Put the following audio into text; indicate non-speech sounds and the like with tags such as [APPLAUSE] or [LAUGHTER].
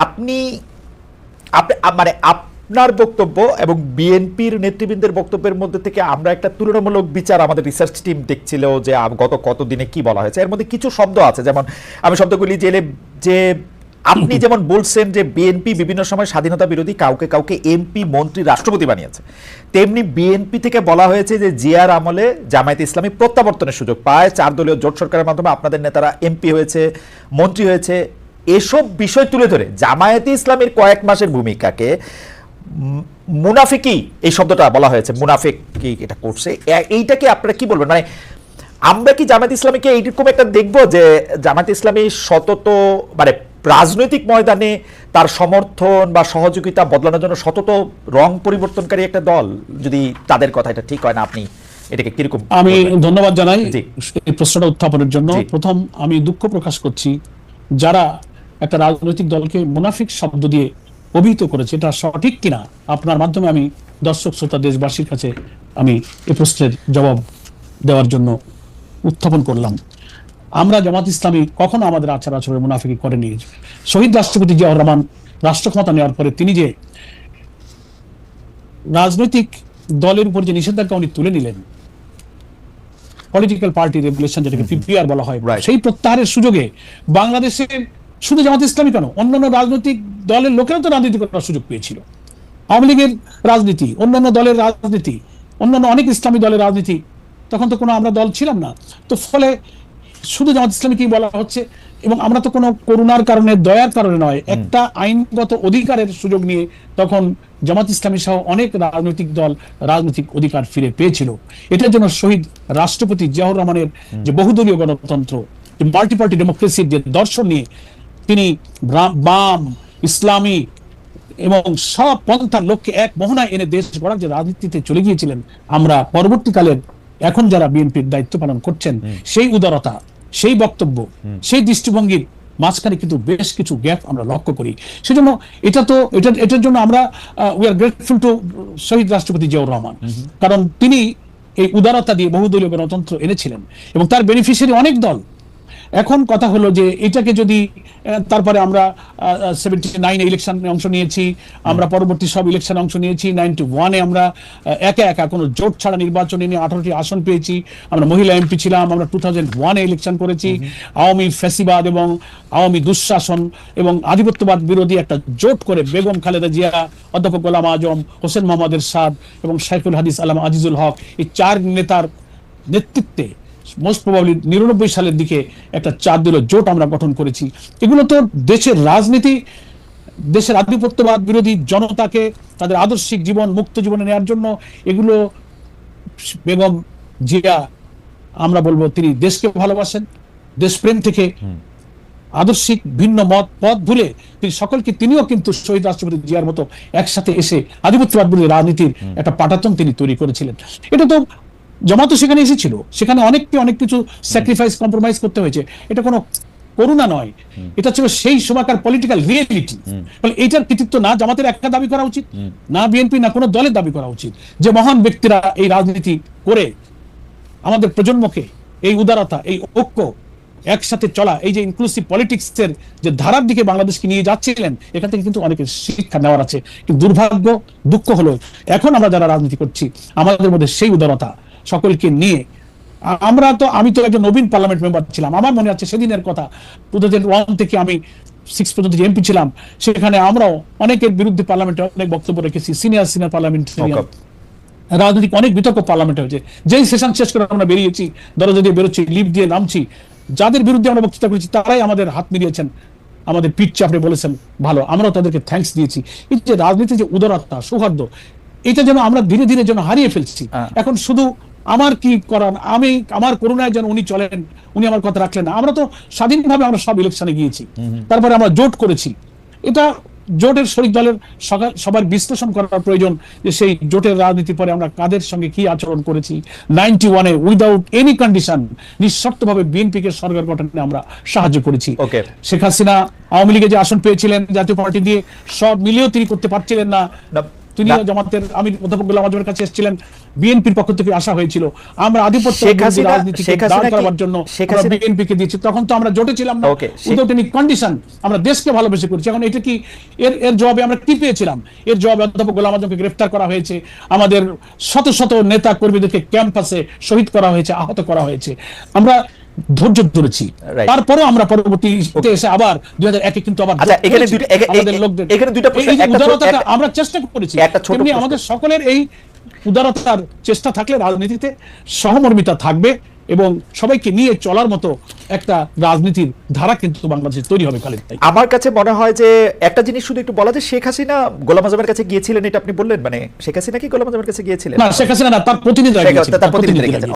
আপনি আপনি মানে আপনার বক্তব্য এবং বিএনপির নেতৃবৃন্দের বক্তব্যের মধ্যে থেকে আমরা একটা তুলনামূলক বিচার আমাদের রিসার্চ টিম দেখছিল যে গত কত দিনে কি বলা হয়েছে। এর মধ্যে কিছু শব্দ আছে যেমন আমি শব্দগুলি জেলে যে আপনি [CLEARS THROAT] যেমন বলছেন যে বিএনপি বিভিন্ন সময় স্বাধীনতা বিরোধী কাউকে কাউকে এমপি মন্ত্রী রাষ্ট্রপতি বানিয়েছে তেমনি বিএনপি থেকে বলা হয়েছে যে জিয়ার আমলে জামায়াত ইসলামী প্রত্যাবর্তনের সুযোগ পায়। চার দলীয় জোট সরকারের মাধ্যমে আপনাদের নেতারা এমপি হয়েছে মন্ত্রী হয়েছে এসব বিষয় তুলে ধরে জামায়াতে ইসলামের কয়েক মাসের ভূমিকাকে মুনাফিকি এই শব্দটা বলা হয়েছে মুনাফিক কি এটা করছে। এইটাকে আপনারা কি বলবেন? মানে আমরা কি জামায়াত ইসলামীকে এইরকম একটা দেখব যে জামায়াত ইসলামী সতত মানে রাজনৈতিক ময়দানে তার সমর্থন বা সহযোগিতা বদলানোর জন্য সতত রং পরিবর্তনকারী একটা দল যদি তাদের কথা এটা ঠিক হয় না আপনি এটাকে কীরকম আমি ধন্যবাদ জানাই এই প্রশ্নটা উত্থাপনের জন্য। প্রথম আমি দুঃখ প্রকাশ করছি যারা একটা রাজনৈতিক দলকে মুনাফিক শব্দ দিয়ে অভিহিত করেছে এটা সঠিক কিনা? আপনার মাধ্যমে আমি দর্শক শ্রোতা দেশবাসীর কাছে আমি এ প্রশ্নের জবাব দেওয়ার জন্য উত্থাপন করলাম। আমরা জামাত ইসলামী কখনো আমাদের আচার আচরণের মুনাফিকি করেনি। শহীদ রাষ্ট্রপতি জিয়াউর রহমান রাষ্ট্র ক্ষমতা নেওয়ার পরে তিনি যে রাজনৈতিক দলের উপর যে নিষেধাজ্ঞা উনি তুলে নিলেন পলিটিক্যাল পার্টি রেগুলেশন যেটাকে পিপিআর বলা হয়. সেই প্রত্যাহারের সুযোগে বাংলাদেশের শুধু জামাত ইসলামী কেন? অন্যান্য রাজনৈতিক দলের লোকেরাও তো রাজনীতি করার সুযোগ পেয়েছিল। আওয়ামী লীগের রাজনীতি অন্যান্য দলের রাজনীতি অন্যান্য অনেক ইসলামী দলের রাজনীতি তখন তো কোনো আমরা দল ছিলাম না। তো ফলে শুধু জামাত ইসলামীকেই বলা হচ্ছে এবং আমরা তো কোনো করুণার কারণে দয়ার কারণে নয় একটা আইনগত অধিকারের সুযোগ নিয়ে তখন জামাত ইসলামী সহ অনেক রাজনৈতিক দল রাজনৈতিক অধিকার ফিরে পেয়েছিল। এটার জন্য শহীদ রাষ্ট্রপতি জিয়াউর রহমানের যে বহুদলীয় গণতন্ত্র মাল্টি পার্টি ডেমোক্রেসির যে দর্শন নিয়ে তিনি বাম ইসলামী এবং সব পন্থার লক্ষ্যে এক মোহনায় এনে দেশ গড়ার যে রাজনীতিতে চলে গিয়েছিলেন আমরা পরবর্তীকালের এখন যারা বিএনপির দায়িত্ব পালন করছেন সেই উদারতা সেই বক্তব্য সেই দৃষ্টিভঙ্গির মাঝখানে কিন্তু বেশ কিছু গ্যাপ আমরা লক্ষ্য করি। সেজন্য এটা তো এটা এটার জন্য আমরা উই আর গ্রেটফুল টু শহীদ রাষ্ট্রপতি জিয়াউর রহমান। কারণ তিনি এই উদারতা দিয়ে বহুদলীয় গণতন্ত্র এনেছিলেন এবং তার বেনিফিশিয়ারি অনেক দল। এখন কথা হলো যে এটাকে যদি তারপরে আমরা সেভেন্টি নাইন ইলেকশনে অংশ নিয়েছি আমরা পরবর্তী সব ইলেকশনে অংশ নিয়েছি নাইনটি ওয়ানে আমরা একা একা কোনো জোট ছাড়া নির্বাচনে নিয়ে আঠারোটি আসন পেয়েছি আমরা মহিলা এমপি ছিলাম আমরা টু থাউজেন্ড ওয়ানে ইলেকশন করেছি আওয়ামী ফ্যাসিবাদ এবং আওয়ামী দুঃশাসন এবং আধিপত্যবাদ বিরোধী একটা জোট করে বেগম খালেদা জিয়া অধ্যাপক গোলাম আজম হোসেন মোহাম্মদ সাদ এবং শাইখুল হাদিস আলম আজিজুল হক এই চার নেতার নেতৃত্বে মোস্ট প্রবাবলি নিরানব্বই সালের দিকে একটা চার দলীয় জোট আমরা গঠন করেছি। এগুলো তো দেশের রাজনীতি দেশের আধিপত্যবাদ বিরোধী জনতাকে তাদের আদর্শিক জীবন মুক্ত জীবনে নেওয়ার জন্য এগুলো বেগম জিয়া আমরা বলব তিনি দেশকে ভালোবাসেন দেশপ্রেম থেকে আদর্শিক ভিন্ন মত পথ ভুলে তিনি সকলকে তিনিও কিন্তু শহীদ রাষ্ট্রপতি জিয়ার মতো একসাথে এসে আধিপত্যবাদ বিরোধী রাজনীতির একটা পাটাতন তিনি তৈরি করেছিলেন। এটা তো জমাতো সেখানে এসেছিল। সেখানে অনেককে অনেক কিছু স্যাক্রিফাইস কম্প্রোমাইজ করতে হয়েছে। এটা কোনো করুণা নয়। এটা ছিল সেই সময়কার পলিটিক্যাল রিয়েলিটি ফলে এইটার কৃতিত্ব না জামাতের একটা দাবি করা উচিত না বিএনপি না কোনো দলের দাবি করা উচিত। যে মহান ব্যক্তিরা এই রাজনীতি করে আমাদের প্রজন্মকে এই উদারতা এই ঐক্য একসাথে চলা এই যে ইনক্লুসিভ পলিটিক্সের যে ধারার দিকে বাংলাদেশকে নিয়ে যাচ্ছিলেন এখান থেকে কিন্তু অনেকের শিক্ষা নেওয়ার আছে। কিন্তু দুর্ভাগ্য দুঃখ হলো এখন আমরা যারা রাজনীতি করছি আমাদের মধ্যে সেই উদারতা সকলকে নিয়ে। আমরা তো আমি তো একজন নবীন পার্লামেন্ট মেম্বার ছিলাম। আমার মনে আছে সেদিনের কথা টু থাউজেন্ড ওয়ান থেকে আমি সিক্স পর্যন্ত যে এমপি ছিলাম সেখানে আমরাও অনেকের বিরুদ্ধে পার্লামেন্টে অনেক বক্তব্য রেখেছি সিনিয়র সিনিয়র পার্লামেন্টারিয়ান রাজনৈতিক অনেক বিতর্ক পার্লামেন্টে হয়েছে। যেই সেশন শেষ করে আমরা বেরিয়েছি দরজা দিয়ে বেরোচ্ছি লিভ দিয়ে নামছি যাদের বিরুদ্ধে আমরা বক্তৃতা করেছি তারাই আমাদের হাত মিলিয়েছেন আমাদের পিঠ আপনি বলেছেন ভালো আমরাও তাদেরকে থ্যাঙ্কস দিয়েছি। এই যে রাজনীতি যে উদারতা সৌহার্দ্য এটা যেন আমরা ধীরে ধীরে যেন হারিয়ে ফেলছি। হ্যাঁ। এখন শুধু আমার কি করার? আমি আমার করুণায় যেন উনি চলেন উনি আমার কথা রাখলেন না। আমরা তো স্বাধীনভাবে আমরা সব ইলেকশনে গিয়েছি। তারপরে আমরা জোট করেছি। এটা জোটের শরিক দলের সবার বিশ্লেষণ করার প্রয়োজন যে সেই জোটের রাজনীতি পরে আমরা কাদের সঙ্গে কি আচরণ করেছি। নাইনটি ওয়ানে উইদাউট এনি কন্ডিশন নিঃশর্তভাবে বিএনপি কে সরকার গঠনে আমরা সাহায্য করেছি. শেখ হাসিনা আওয়ামী লীগে যে আসন পেয়েছিলেন জাতীয় পার্টি দিয়ে সব মিলিয়েও তিনি করতে পারছিলেন না, তিনি জামাতের আমি অধ্যাপক গোলাম আজমের কাছে এসেছিলেন। বিএনপির পক্ষ থেকে আসা হয়েছিল। আমরা আধিপত্য রাজনীতিকে দাঁড় করাবার জন্য দিয়েছি। তখন তো আমরা জোটে ছিলাম না। কন্ডিশন আমরা দেশকে ভালোবেসে করেছি। এখন এটা কি এর এর জবাবে আমরা কি পেয়েছিলাম? এর জবাবে অধ্যাপক গোলাম আজমকে গ্রেফতার করা হয়েছে। আমাদের শত শত নেতা কর্মীদেরকে ক্যাম্পাসে শহীদ করা হয়েছে আহত করা হয়েছে। আমরা ধৈর্য ধরেছি. তারপরেও আমরা পরবর্তী এসে আবার দুই হাজার একে কিন্তু আবার আচ্ছা, এখানে লোকদের। এখানে দুইটা উদারতাটা আমরা চেষ্টা করেছি। তেমনি আমাদের সকলের এই উদারতার চেষ্টা থাকলে রাজনীতিতে সহমর্মিতা থাকবে এবং সবাইকে নিয়ে চলার মতো একটা রাজনীতির ধারা কিন্তু বাংলাদেশে তৈরি হবে খালিদ ভাই আমার কাছে মনে হয় যে একটা জিনিস শুধু একটু বলা যে শেখ হাসিনা গোলাম আজমের কাছে গিয়েছিলেন এটা আপনি বললেন মানে শেখ হাসিনা কি গোলাম আজমের কাছে গিয়েছিলেন? না শেখ হাসিনা না তার প্রতিনিধি তার প্রতিনিধি।